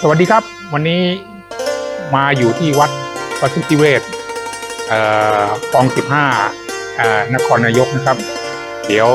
สวัสดีครับ วันนี้มาอยู่ที่วัดประสิทธิเวชเอ่อคลองสิบห้านครนายกนะครับ เดี๋ยว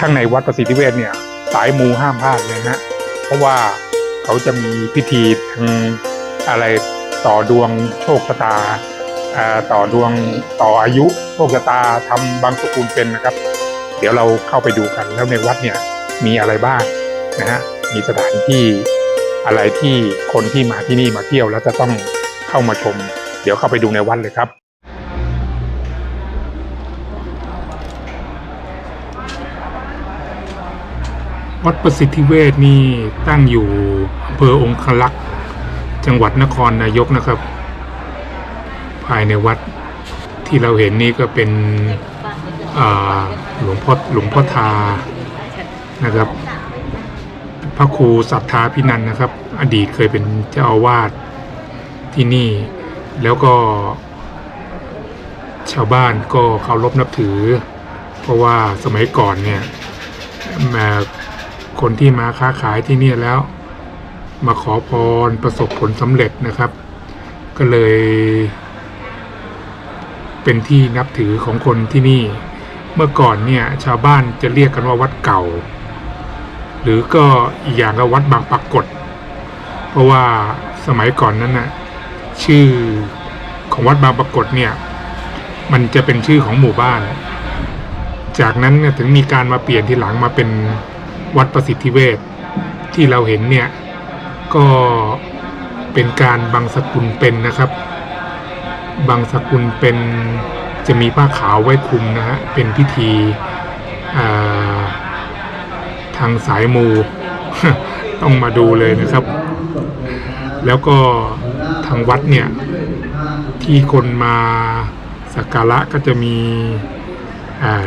ข้างในวัดประสิทธิเวชเนี่ย สายมูห้ามพลาดเลยนะฮะเพราะว่าเขาจะมีพิธีทางอะไรต่อดวงโชคชะตาต่อดวงต่ออายุโชคชะตาทำบางสกุลเป็นนะครับ เดี๋ยวเราเข้าไปดูกันแล้วในวัดเนี่ยมีอะไรบ้างนะฮะ มีสถานที่อะไรที่คนที่มาที่นี่มาเที่ยวแล้วจะต้องเข้ามาชม เดี๋ยวเข้าไปดูในวัดเลยครับวัดประสิทธิเวชนี่ตั้งอยู่อำเภอองคลักษ์จังหวัดนครนายกนะครับ ภายในวัดที่เราเห็นนี่ก็เป็นหลวงพ่อหลวงพ่อทานะครับ ระครูศรัทธาพินันนะครับ อดีตเคยเป็นเจ้าอาวาสที่นี่ แล้วก็ ชาวบ้านก็เคารพนับถือ เพราะว่าสมัยก่อนเนี่ยมาคนที่มาค้าขายที่นี่แล้ว มาขอพรประสบผลสำเร็จนะครับ ก็เลย เป็นที่นับถือของคนที่นี่ เมื่อก่อนเนี่ยชาวบ้านจะเรียกกันว่าวัดเก่า หรือก็อีกอย่างก็วัดบางปรากฏ เพราะว่าสมัยก่อนนั้นน่ะชื่อของวัดบางปรากฏเนี่ยมันจะเป็นชื่อของหมู่บ้าน จากนั้นเนี่ยถึงมีการมาเปลี่ยนทีหลังมาเป็นวัดประสิทธิเวชที่เราเห็นเนี่ยก็เป็นการบังสกุลเป็นนะครับ บางสกุลเป็นจะมีผ้าขาวไว้คลุมนะฮะเป็นพิธีอ่า ทางสายมู ต้องมาดูเลยนะครับ แล้วก็ทางวัดเนี่ย ที่คนมาสักการะก็จะมี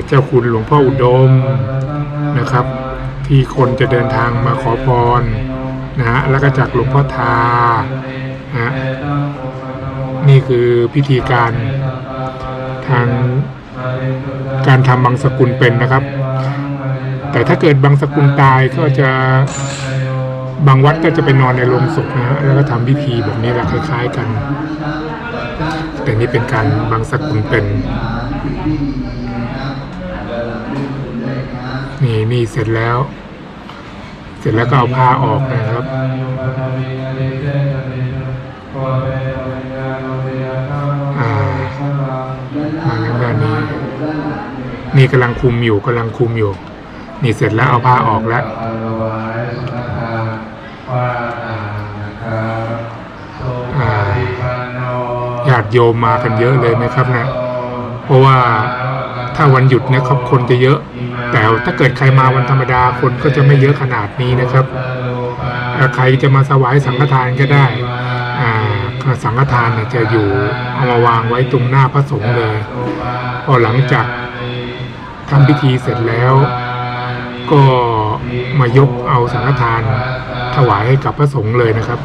เจ้าคุณหลวงพ่ออุดมนะครับ ที่คนจะเดินทางมาขอพรนะฮะแล้วก็จากหลวงพ่อทานะฮะนี่คือพิธีการทางการทำบางสกุลเป็นนะครับ แต่ถ้าเกิดบางสกุลตายก็จะบางวัดก็จะไปนอนในโรงศพนะฮะแล้วก็ทำพิธีแบบนี้แหละคล้าย ๆกัน แต่นี่เป็นการบางสกุลเป็นนี่นี่เสร็จแล้ว เสร็จแล้วก็เอาผ้าออกนะครับอ่ามาทางด้านนี้ นี่กำลังคุมอยู่กำลังคุมอยู่ นี่เสร็จแล้วเอาผ้าออกแล้วอ่าญาติโยมมากันเยอะเลยนะครับนะเพราะว่าถ้าวันหยุดเนะครับคนจะเยอะ แต่ถ้าเกิดใครมาวันธรรมดาคนก็จะไม่เยอะขนาดนี้นะครับถ้าใครจะมาถวายสังฆทานก็ได้อ่าสังฆทานเนี่ยจะอยู่เอามาวางไว้ตรงหน้าพระสงฆ์เลยพอหลังจากทำพิธีเสร็จแล้ว ก็มายกเอาสังฆทานถวายให้กับพระสงฆ์เลยนะครับ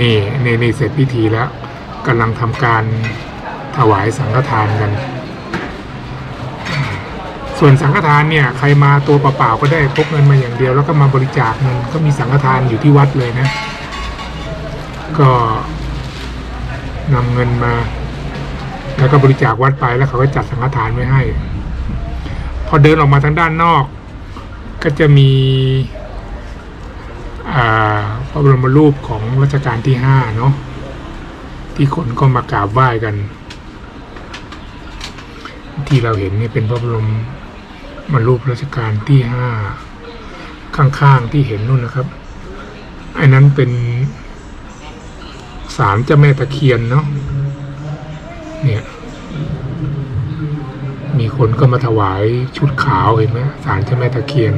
นี่นี่นี่เสร็จพิธีแล้วกำลังทำการถวายสังฆทานกัน ส่วนสังฆทานเนี่ย ใครมาตัวเปล่าๆก็ได้พกเงินมาอย่างเดียว แล้วก็มาบริจาคเงินก็มีสังฆทานอยู่ที่วัดเลยนะ ก็นำเงินมา แล้วก็บริจาควัดไปแล้วเขาก็จัดสังฆทานไว้ให้ พอเดินออกมาทางด้านนอก ก็จะมีอ่าพระบรมรูปของรัชกาลที่ห้าเนาะที่คนก็มากราบไหว้กัน ที่เราเห็นนี่เป็นพระบรมมารูปรัชกาลที่ห้าข้างๆที่เห็นนู่นนะครับไอ้นั้นเป็นศาลเจ้าแม่ตะเคียนเนาะเนี่ย มีคนก็มาถวายชุดขาวเห็นไหมสารเจ้าแม่ตะเคียน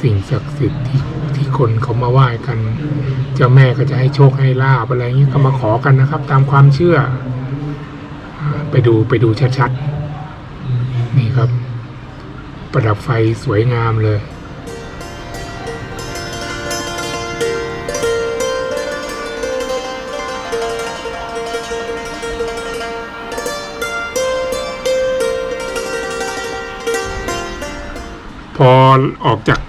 สิ่งศักดิ์สิทธิ์ที่ที่คนเขามาไหว้กัน เจ้าแม่ก็จะให้โชคให้ลาบอะไรอย่างนี้ก็มาขอกันนะครับ ตามความเชื่อ ไปดูไปดูชัดๆ นี่ครับ ประดับไฟสวยงามเลย พอออกจาก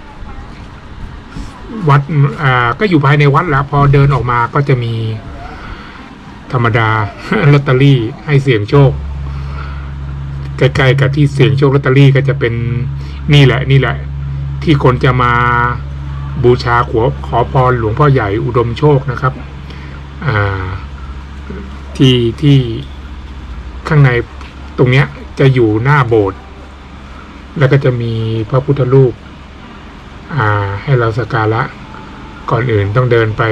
วัดอ่าก็อยู่ภายในวัดแล้ว พอเดินออกมาก็จะมีธรรมดาลอตเตอรี่ให้เสี่ยงโชค ใกล้ๆกับที่เสี่ยงโชคลอตเตอรี่ก็จะเป็นนี่แหละ นี่แหละ ที่คนจะมาบูชาขอขอพรหลวงพ่อใหญ่อุดมโชคนะครับอ่าที่ที่ข้างในตรงเนี้ยจะอยู่หน้าโบสถ์ แล้วก็จะมีพระพุทธรูปให้เราสักการะก่อนอื่นต้องเดินไป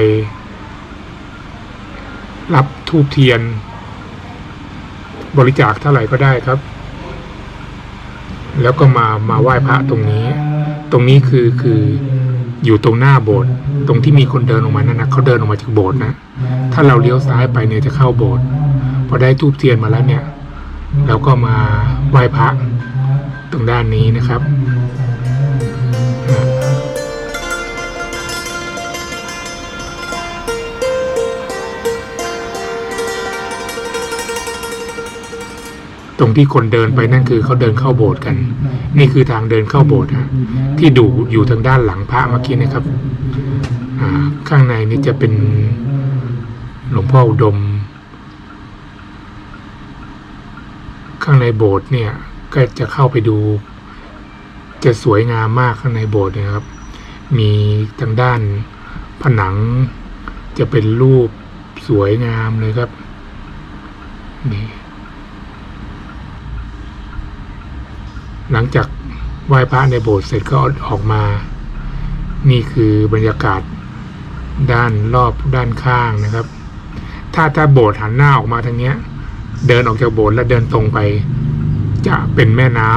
รับทูบเทียน บริจาคเท่าไหร่ก็ได้ครับ แล้วก็มามาไหว้พระตรงนี้ ตรงนี้คือคืออยู่ตรงหน้าโบสถ์ตรงที่มีคนเดินออกมานั่นนะเขาเดินออกมาจากโบสถ์นะ ถ้าเราเลี้ยวซ้ายไปเนี่ยจะเข้าโบสถ์พอได้ทูบเทียนมาแล้วเนี่ยเราก็มาไหว้พระ ตรงด้านนี้นะครับตรงที่คนเดินไปนั่นคือเขาเดินเข้าโบสถ์กัน นี่คือทางเดินเข้าโบสถ์ฮะที่ดูอยู่ทางด้านหลังพระเมื่อกี้นะครับข้างในนี่จะเป็นหลวงพ่ออุดม ข้างในโบสถ์เนี่ย ก็จะเข้าไปดู จะสวยงามมากข้างในโบสถ์นะครับ มีทางด้านผนังจะเป็นรูปสวยงามเลยครับนี่หลังจากไหว้พระในโบสถ์เสร็จก็ออกมา นี่คือบรรยากาศด้านรอบด้านข้างนะครับ ถ้าถ้าโบสถ์หันหน้าออกมาทางเนี้ย เดินออกจากโบสถ์แล้วเดินตรงไป จะเป็นแม่น้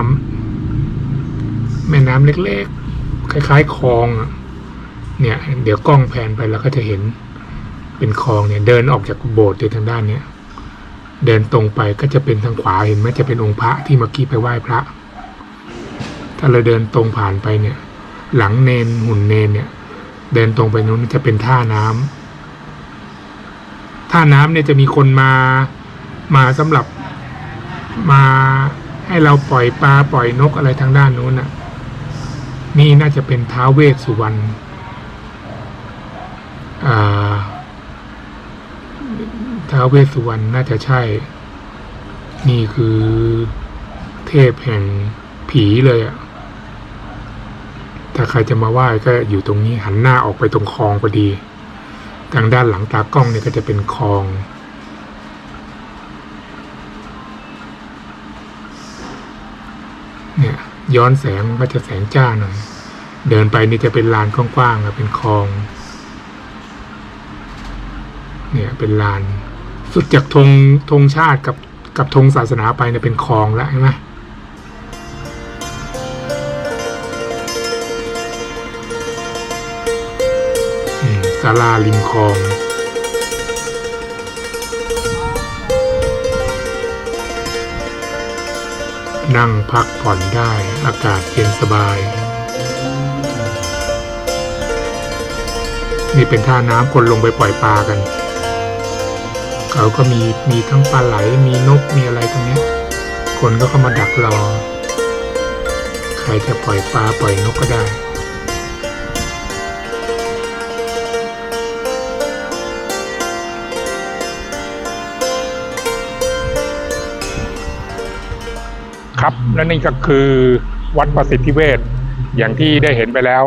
ำแม่น้ำเล็กๆ คล้ายๆคลองเนี่ย เดี๋ยวกล้องแพนไปแล้วก็จะเห็นเป็นคลองเนี่ยเดินออกจากโบสถ์อยู่ทางด้านเนี้ยเดินตรงไปก็จะเป็นทางขวาเห็นไหมจะเป็นองค์พระที่เมื่อกี้ไปไหว้พระ ถ้าเราเดินตรงผ่านไปเนี่ย หลังเนนหุ่นเนนเนี่ย เดินตรงไปนู้นจะเป็นท่าน้ำท่าน้ำเนี่ยจะมีคนมามาสำหรับมา ให้เราปล่อยปลาปล่อยนกอะไรทางด้านนู้นน่ะ นี่น่าจะเป็นท้าเวสสุวรรณอ่าท้าเวสสุวรรณน่าจะใช่ นี่คือเทพแห่งผีเลยอะถ้าใครจะมาไหว้ก็อยู่ตรงนี้หันหน้าออกไปตรงคลองพอดี ทางด้านหลังตากล้องเนี่ยก็จะเป็นคลอง เนี่ยย้อนแสงก็จะแสงจ้าหน่อย เดินไปนี่จะเป็นลานกว้างๆอะเป็นคลอง เนี่ยเป็นลาน สุดจากธงธงชาติกับกับธงศาสนาไปเนี่ยเป็นคลองแล้วใช่ไหมอืมศาลาริมคลองนั่งพัก ผ่อนได้อากาศเย็นสบาย นี่เป็นท่าน้ำคนลงไปปล่อยปลากัน เขาก็มีมีทั้งปลาไหลมีนกมีอะไรตรงเนี้ยคนก็เข้ามาดักรอ ใครจะปล่อยปลาปล่อยนกก็ได้ ครับ และนี่ก็คือวัดประสิทธิเวชอย่างที่ได้เห็นไปแล้ว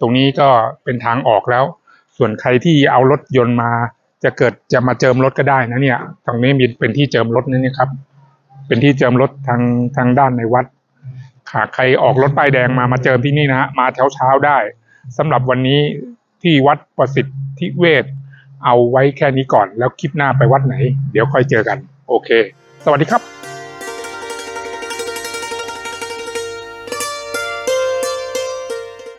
ตรงนี้ก็เป็นทางออกแล้ว ส่วนใครที่เอารถยนต์มา จะเกิดจะมาเจิมรถก็ได้นะเนี่ย ตรงนี้มีเป็นที่เจิมรถนี่นะครับ เป็นที่เจิมรถทางทางด้านในวัดหากใครออกรถป้ายแดงมามาเจิมที่นี่นะฮะมาเช้าเช้าได้สำหรับวันนี้ที่วัดประสิทธิเวชเอาไว้แค่นี้ก่อน แล้วคลิปหน้าไปวัดไหน เดี๋ยวค่อยเจอกัน โอเค สวัสดีครับ